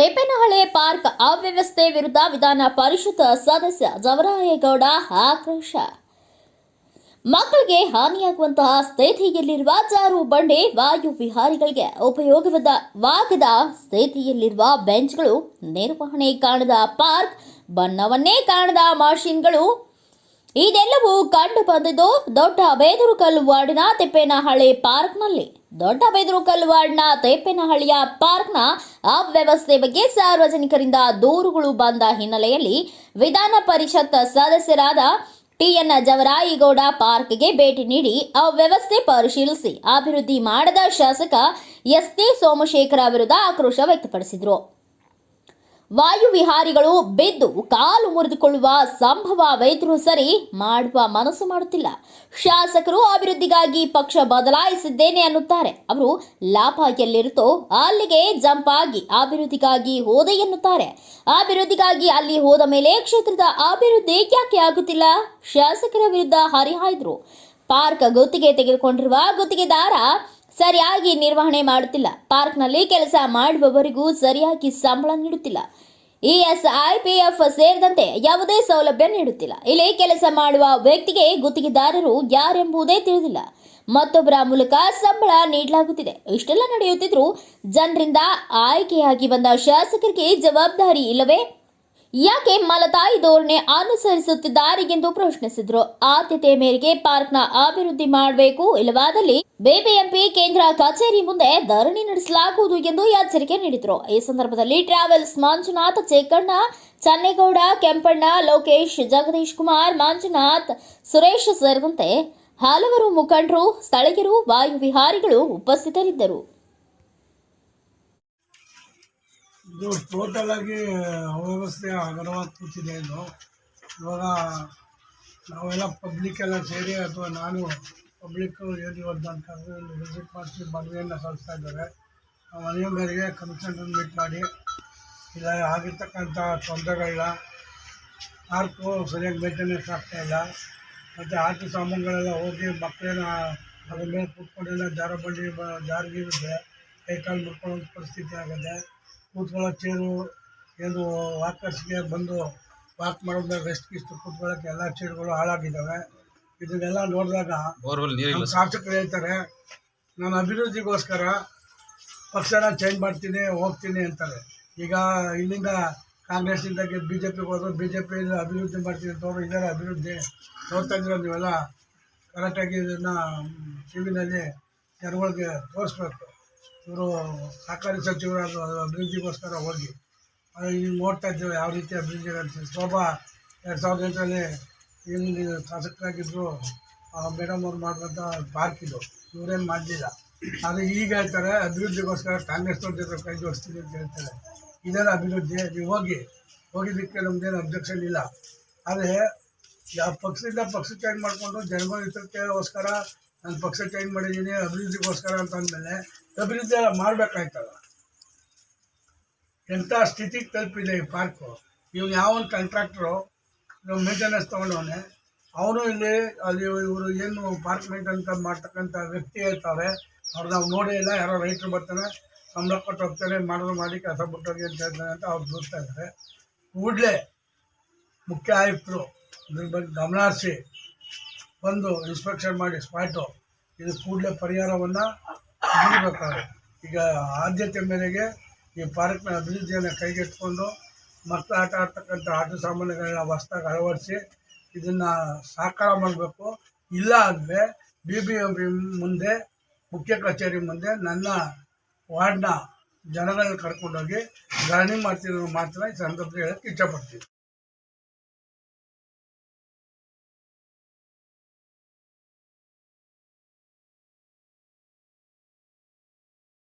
ತೇಪೇನಹಳ್ಳಿ park ಅವ್ಯವಸ್ಥೆ ವಿರುದ್ಧ ವಿಧಾನ ಪರಿಷತ್ ಸದಸ್ಯ ಜವರಾಯೇಗೌಡ ಆಕ್ರೋಶ. ಮಕ್ಕಳಿಗೆ ಹಾನಿಯಾಗುವಂತಹ ಸ್ಥಿತಿಯಲ್ಲಿರುವ ಜಾರು ಬಂಡೆ, ವಾಯು ವಿಹಾರಿಗಳಿಗೆ ಉಪಯೋಗವಾದ ವಾಗದ ಸ್ಥಿತಿಯಲ್ಲಿರುವ ಬೆಂಚ್ಗಳು ನಿರ್ವಹಣೆ ಕಾಣದ ಪಾರ್ಕ್, ಬಣ್ಣವನ್ನೇ ಕಾಣದ ಮಾಷಿನ್ಗಳು ಇದೆಲ್ಲವೂ ಕಂಡು ಬಂದಿದ್ದು ದೊಡ್ಡ ಬೇದರುಕಲ್ಲು ವಾರ್ಡಿನ ತಿಪ್ಪೇನಹಳ್ಳಿ ಪಾರ್ಕ್ನಲ್ಲಿ. ದೊಡ್ಡ ಬೇದರುಕಲ್ಲು ವಾರ್ಡ್ನ ತಿಪ್ಪೇನಹಳ್ಳಿಯ ಪಾರ್ಕ್ನ ಅವ್ಯವಸ್ಥೆ ಬಗ್ಗೆ ಸಾರ್ವಜನಿಕರಿಂದ ದೂರುಗಳು ಬಂದ ಹಿನ್ನೆಲೆಯಲ್ಲಿ ವಿಧಾನ ಪರಿಷತ್ ಸದಸ್ಯರಾದ ಟಿಎನ್ ಜವರಾಯಿಗೌಡ ಪಾರ್ಕ್ಗೆ ಭೇಟಿ ನೀಡಿ ಅವ್ಯವಸ್ಥೆ ಪರಿಶೀಲಿಸಿ ಅಭಿವೃದ್ಧಿ ಮಾಡದ ಶಾಸಕ ಎಸ್ ಟಿ ಸೋಮಶೇಖರ ವಿರುದ್ಧ ಆಕ್ರೋಶ ವ್ಯಕ್ತಪಡಿಸಿದರು. ವಾಯು ವಿಹಾರಿಗಳು ಬಿದ್ದು ಕಾಲು ಮುರಿದುಕೊಳ್ಳುವ ಸಂಭವವಿದ್ರೂ ಸರಿ ಮಾಡುವ ಮನಸ್ಸು ಮಾಡುತ್ತಿಲ್ಲ. ಶಾಸಕರು ಅಭಿವೃದ್ಧಿಗಾಗಿ ಪಕ್ಷ ಬದಲಾಯಿಸಿದ್ದೇನೆ ಅನ್ನುತ್ತಾರೆ. ಅವರು ಲಾಭ ಎಲ್ಲಿರುತ್ತೋ ಅಲ್ಲಿಗೆ ಜಂಪ್ ಆಗಿ ಅಭಿವೃದ್ಧಿಗಾಗಿ ಹೋದೆ ಎನ್ನುತ್ತಾರೆ. ಅಭಿವೃದ್ಧಿಗಾಗಿ ಅಲ್ಲಿ ಹೋದ ಮೇಲೆ ಕ್ಷೇತ್ರದ ಅಭಿವೃದ್ಧಿ ಯಾಕೆ ಆಗುತ್ತಿಲ್ಲ? ಶಾಸಕರ ವಿರುದ್ಧ ಹರಿಹಾಯ್ದರು. ಪಾರ್ಕ್ ಗುತ್ತಿಗೆ ತೆಗೆದುಕೊಂಡಿರುವ ಗುತ್ತಿಗೆದಾರ ಸರಿಯಾಗಿ ನಿರ್ವಹಣೆ ಮಾಡುತ್ತಿಲ್ಲ. ಪಾರ್ಕ್ನಲ್ಲಿ ಕೆಲಸ ಮಾಡುವವರಿಗೂ ಸರಿಯಾಗಿ ಸಂಬಳ ನೀಡುತ್ತಿಲ್ಲ. ಇಎಸ್ಐಪಿಎಫ್ ಸೇರಿದಂತೆ ಯಾವುದೇ ಸೌಲಭ್ಯ ನೀಡುತ್ತಿಲ್ಲ. ಇಲ್ಲಿ ಕೆಲಸ ಮಾಡುವ ವ್ಯಕ್ತಿಗೆ ಗುತ್ತಿಗೆದಾರರು ಯಾರೆಂಬುದೇ ತಿಳಿದಿಲ್ಲ. ಮತ್ತೊಬ್ಬರ ಮೂಲಕ ಸಂಬಳ ನೀಡಲಾಗುತ್ತಿದೆ. ಇಷ್ಟೆಲ್ಲ ನಡೆಯುತ್ತಿದ್ರು ಜನರಿಂದ ಆಯ್ಕೆಯಾಗಿ ಬಂದ ಶಾಸಕರಿಗೆ ಜವಾಬ್ದಾರಿ ಇಲ್ಲವೇ? ಯಾಕೆ ಮಲತಾಯಿ ಧೋರಣೆ ಅನುಸರಿಸುತ್ತಿದ್ದಾರೆ ಎಂದು ಪ್ರಶ್ನಿಸಿದರು. ಆದ್ಯತೆ ಮೇರೆಗೆ ಪಾರ್ಕ್ನ ಅಭಿವೃದ್ಧಿ ಮಾಡಬೇಕು, ಇಲ್ಲವಾದಲ್ಲಿ ಬಿಬಿಎಂಪಿ ಕೇಂದ್ರ ಕಚೇರಿ ಮುಂದೆ ಧರಣಿ ನಡೆಸಲಾಗುವುದು ಎಂದು ಎಚ್ಚರಿಕೆ ನೀಡಿದರು. ಈ ಸಂದರ್ಭದಲ್ಲಿ ಟ್ರಾವೆಲ್ಸ್ ಮಂಜುನಾಥ್, ಚೇಕಣ್ಣ, ಚನ್ನೇಗೌಡ, ಕೆಂಪಣ್ಣ, ಲೋಕೇಶ್, ಜಗದೀಶ್ ಕುಮಾರ್, ಮಂಜುನಾಥ್, ಸುರೇಶ್ ಸೇರಿದಂತೆ ಹಲವರು ಮುಖಂಡರು, ಸ್ಥಳೀಯರು ವಾಯು ವಿಹಾರಿಗಳು ಉಪಸ್ಥಿತರಿದ್ದರು. ಇದು ಟೋಟಲ್ ಆಗಿ ಅವ್ಯವಸ್ಥೆ ಹಗರವಾಗಿ ಕೂತಿದೆ ಇದು. ಇವಾಗ ನಾವೆಲ್ಲ ಪಬ್ಲಿಕ್ ಎಲ್ಲ ಸೇರಿ ಅಥವಾ ನಾನು ಪಬ್ಲಿಕ್ ಅಂತ ವಿಸಿಟ್ ಮಾಡಿಸಿ ಮನವಿಯನ್ನು ಸಲ್ಲಿಸ್ತಾ ಇದ್ದಾರೆ. ಆ ಮನೆಯವರಿಗೆ ಕಮಿಷನರ್ ಮೀಟ್ ಮಾಡಿ. ಇಲ್ಲ, ಆಗಿರ್ತಕ್ಕಂಥ ತೊಂದರೆಗಳನ್ನ ಪಾರ್ಕು ಸರಿಯಾಗಿ ಮೇಂಟೆನೆನ್ಸ್ ಆಗ್ತಾಯಿಲ್ಲ ಮತ್ತು ಆಟ ಸಾಮಾನುಗಳೆಲ್ಲ ಹೋಗಿ ಮಕ್ಕಳನ್ನ ಅದ್ರ ಮೇಲೆ ಕೂತ್ಕೊಂಡೆಲ್ಲ ಜಾರ ಬಂಡಿ ಬ ಜಾರಿಗಿರುತ್ತೆ ಕೈ ಕಾಲು ಮುಟ್ಕೊಳ್ಳೋ ಪರಿಸ್ಥಿತಿ ಆಗುತ್ತೆ ಕೂತ್ಕೊಳ್ಳೋ ಚೇರು ಏನು ವಾಕರ್ಸ್ಗೆ ಬಂದು ವಾಕ್ ಮಾಡೋದು ರೆಸ್ಟ್ ಗಿಸ್ಟ್ ಕೂತ್ಕೊಳ್ಳೋಕ್ಕೆ ಎಲ್ಲ ಚೇರ್ಗಳು ಹಾಳಾಗಿದ್ದಾವೆ. ಇದನ್ನೆಲ್ಲ ನೋಡಿದಾಗ ಶಾಸಕರು ಹೇಳ್ತಾರೆ ನಾನು ಅಭಿವೃದ್ಧಿಗೋಸ್ಕರ ಪಕ್ಷನ ಚೇಂಜ್ ಮಾಡ್ತೀನಿ ಹೋಗ್ತೀನಿ ಅಂತಾರೆ. ಈಗ ಇಲ್ಲಿಂದ ಕಾಂಗ್ರೆಸ್ನಿಂದ ಬಿ ಜೆ ಪಿಗೆ ಹೋದ್ರು ಬಿ ಜೆ ಪಿಯಿಂದ ಅಭಿವೃದ್ಧಿ ಮಾಡ್ತೀನಿ ಅಂತ ಅವ್ರು ಇದ್ದಾರೆ ಅಭಿವೃದ್ಧಿ. ನೋಡ್ತಾ ಇದ್ದೀರ ನೀವೆಲ್ಲ? ಕರೆಕ್ಟಾಗಿ ಇದನ್ನು ಸಿವಿನಲ್ಲಿ ಜನಗಳಿಗೆ ತೋರಿಸ್ಬೇಕು. ಇವರು ಸಹಕಾರಿ ಸಚಿವರಾದ ಅಭಿವೃದ್ಧಿಗೋಸ್ಕರ ಹೋಗಿ, ಅದು ಈಗ ನೋಡ್ತಾ ಇದ್ದೇವೆ ಯಾವ ರೀತಿ ಅಭಿವೃದ್ಧಿ ಆಗುತ್ತೆ? ಶೋಭಾ ಎರಡು ಸಾವಿರದ ಎಂಟರಲ್ಲಿ ಏನು ಶಾಸಕರಾಗಿದ್ದರು ಮೇಡಮ್ ಅವ್ರು ಮಾಡಿದಂಥ ಪಾರ್ಕ್ ಇದು, ಇವರೇನು ಮಾಡಲಿಲ್ಲ. ಆದರೆ ಈಗ ಹೇಳ್ತಾರೆ, ಅಭಿವೃದ್ಧಿಗೋಸ್ಕರ ಕಾಂಗ್ರೆಸ್ನವ್ರ ಜೊತೆ ಕೈ ಜೋಡಿಸ್ತೀನಿ ಅಂತ ಹೇಳ್ತಾರೆ. ಇದೆಲ್ಲ ಅಭಿವೃದ್ಧಿ, ನೀವು ಹೋಗಿ, ಹೋಗಿದ್ದಕ್ಕೆ ನಮ್ದೇನು ಅಬ್ಜೆಕ್ಷನ್ ಇಲ್ಲ. ಆದರೆ, ಯಾವ ಪಕ್ಷದಿಂದ ಪಕ್ಷ ಚೇಂಜ್ ಮಾಡಿಕೊಂಡು, ಜನಗಳ ನಾನು ಪಕ್ಷ ಚೇಂಜ್ ಮಾಡಿದ್ದೀನಿ ಅಭಿವೃದ್ಧಿಗೋಸ್ಕರ ಅಂತ ಅಂದಮೇಲೆ ಅಭಿವೃದ್ಧಿ ಎಲ್ಲ ಮಾಡಬೇಕಾಯ್ತಲ್ಲ. ಎಂಥ ಸ್ಥಿತಿಗೆ ತಲುಪಿದೆ ಈ ಪಾರ್ಕು? ಇವ್ನು ಯಾವೊಂದು ಕಾಂಟ್ರಾಕ್ಟ್ರು ಮೇಂಟೆನೆನ್ಸ್ ತೊಗೊಂಡವನೆ, ಅವನು ಇಲ್ಲಿ ಅಲ್ಲಿ ಇವರು ಏನು ಪಾರ್ಕ್ ಅಂತ ಮಾಡ್ತಕ್ಕಂಥ ವ್ಯಕ್ತಿ ಹೇಳ್ತಾರೆ ಅವ್ರು ನಾವು ನೋಡೇ ಇಲ್ಲ, ಯಾರೋ ರೈತರು ಬರ್ತಾನೆ ಸಂಬಳ ಕೊಟ್ಟು ಹೋಗ್ತಾರೆ, ಮಾಡೋದು ಮಾಡಿ ಕೆಲಸ ಬಿಟ್ಟೋಗಿ ಅಂತ ಹೇಳ್ತಾರೆ ಅಂತ ಅವ್ರು ದೂರ್ತಾ ಇದ್ದಾರೆ ಕೂಡಲೇ ಮುಖ್ಯ ಆಯುಕ್ತರು, ಇದ್ರ ಬಗ್ಗೆ ಗಮನ ಹರಿಸಿ ಬಂದು ಇನ್ಸ್ಪೆಕ್ಷನ್ ಮಾಡಿ ಸ್ಪಾಟು ಇದು ಕೂಡಲೇ ಪರಿಹಾರವನ್ನು ನೀಡಬೇಕಾದ್ರೆ. ಈಗ ಆದ್ಯತೆ ಮೇರೆಗೆ ಈ ಪಾರ್ಕ್ನ ಅಭಿವೃದ್ಧಿಯನ್ನು ಕೈಗೆತ್ತಿಕೊಂಡು ಮಕ್ಕಳು ಆಟ ಆಡ್ತಕ್ಕಂಥ ಆಟ ಸಾಮಾನುಗಳನ್ನ ಹೊಸ್ದಾಗಿ ಅಳವಡಿಸಿ ಇದನ್ನು ಸಾಕಾರ ಮಾಡಬೇಕು. ಇಲ್ಲ ಅಂದರೆ ಬಿ ಬಿ ಮುಂದೆ, ಮುಖ್ಯ ಕಚೇರಿ ಮುಂದೆ ನನ್ನ ವಾರ್ಡ್ನ ಜನಗಳನ್ನ ಕರ್ಕೊಂಡೋಗಿ ಧರಣಿ ಮಾಡ್ತಿರೋ ಮಾತ್ರ ಈ ಸಂದರ್ಭದಲ್ಲಿ ಹೇಳಕ್ಕೆ ಇಷ್ಟಪಡ್ತೀನಿ